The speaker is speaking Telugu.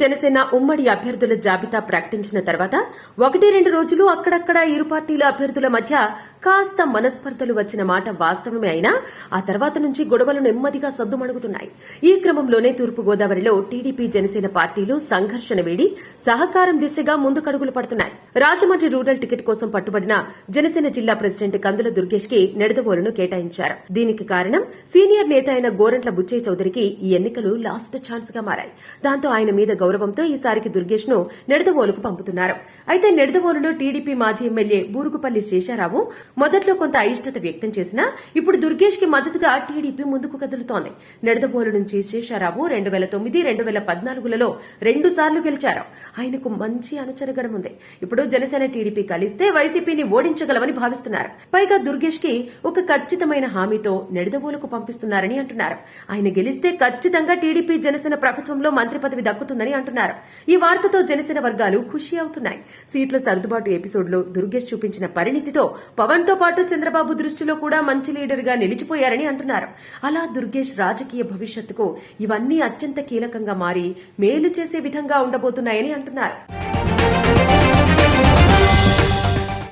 జనసేన ఉమ్మడి అభ్యర్థుల జాబితా ప్రకటించిన తర్వాత ఒకటి రెండు రోజులు అక్కడక్కడ ఇరు పార్టీల అభ్యర్థుల మధ్య కాస్త మనస్పర్ధలు వచ్చిన మాట వాస్తవమే అయినా ఆ తర్వాత నుంచి గొడవలు నెమ్మదిగా సద్దుమణుగుతున్నాయి. ఈ క్రమంలోనే తూర్పుగోదావరిలో టీడీపీ జనసేన పార్టీలు సంఘర్షణ వీడి సహకారం దిశగా ముందుకడుగులు పడుతున్నాయి. రాజమండ్రి రూరల్ టికెట్ కోసం పట్టుబడిన జనసేన జిల్లా ప్రెసిడెంట్ కందుల దుర్గేష్కి నెడదవోలును కేటాయించారు. దీనికి కారణం సీనియర్ నేత అయిన గోరంట్ల బుచ్చయ్య చౌదరికి ఈ ఎన్నికలు లాస్ట్ ఛాన్స్గా మారాయి. దాంతో ఆయన మీద గౌరవంతో ఈసారికి దుర్గేష్ను నిడదవోలుకు పంపుతున్నారు. అయితే నెడదవోలులో టీడీపీ మాజీ ఎమ్మెల్యే బూరుగుపల్లి శేషారావు మొదట్లో కొంత అయిష్టత వ్యక్తం చేసినా ఇప్పుడు దుర్గేష్కి మద్దతుగా టీడీపీ ముందుకు కదులుతోంది. నిడదబోలు నుంచి శేషారావు రెండు వేల తొమ్మిది రెండు వేల పద్నాలుగులలో రెండు సార్లు గెలిచారు. ఆయనకు మంచి అనుచరగడం ఉంది. ఇప్పుడు జనసేన టీడీపీ కలిస్తే వైసీపీని ఓడించగలమని భావిస్తున్నారు. పైగా దుర్గేష్కి ఒక ఖచ్చితమైన హామీతో నిడదవోలుకు పంపిస్తున్నారని అంటున్నారు. ఆయన గెలిస్తే ఖచ్చితంగా టీడీపీ జనసేన ప్రభుత్వంలో మంత్రి పదవి దక్కుతుందని అంటున్నారు. ఈ వార్తతో జనసేన వర్గాలు ఖుషి అవుతున్నాయి. సీట్ల సర్దుబాటు ఎపిసోడ్లో దుర్గేష్ చూపించిన పరిణితితో పవన్ తో పాటు చంద్రబాబు దృష్టిలో కూడా మంచి లీడర్గా నిలిచిపోయారని అంటున్నారు. అలా దుర్గేష్ రాజకీయ భవిష్యత్తుకు ఇవన్నీ అత్యంత కీలకంగా మారి మేలు చేసే విధంగా ఉండబోతున్నాయని అంటున్నారు.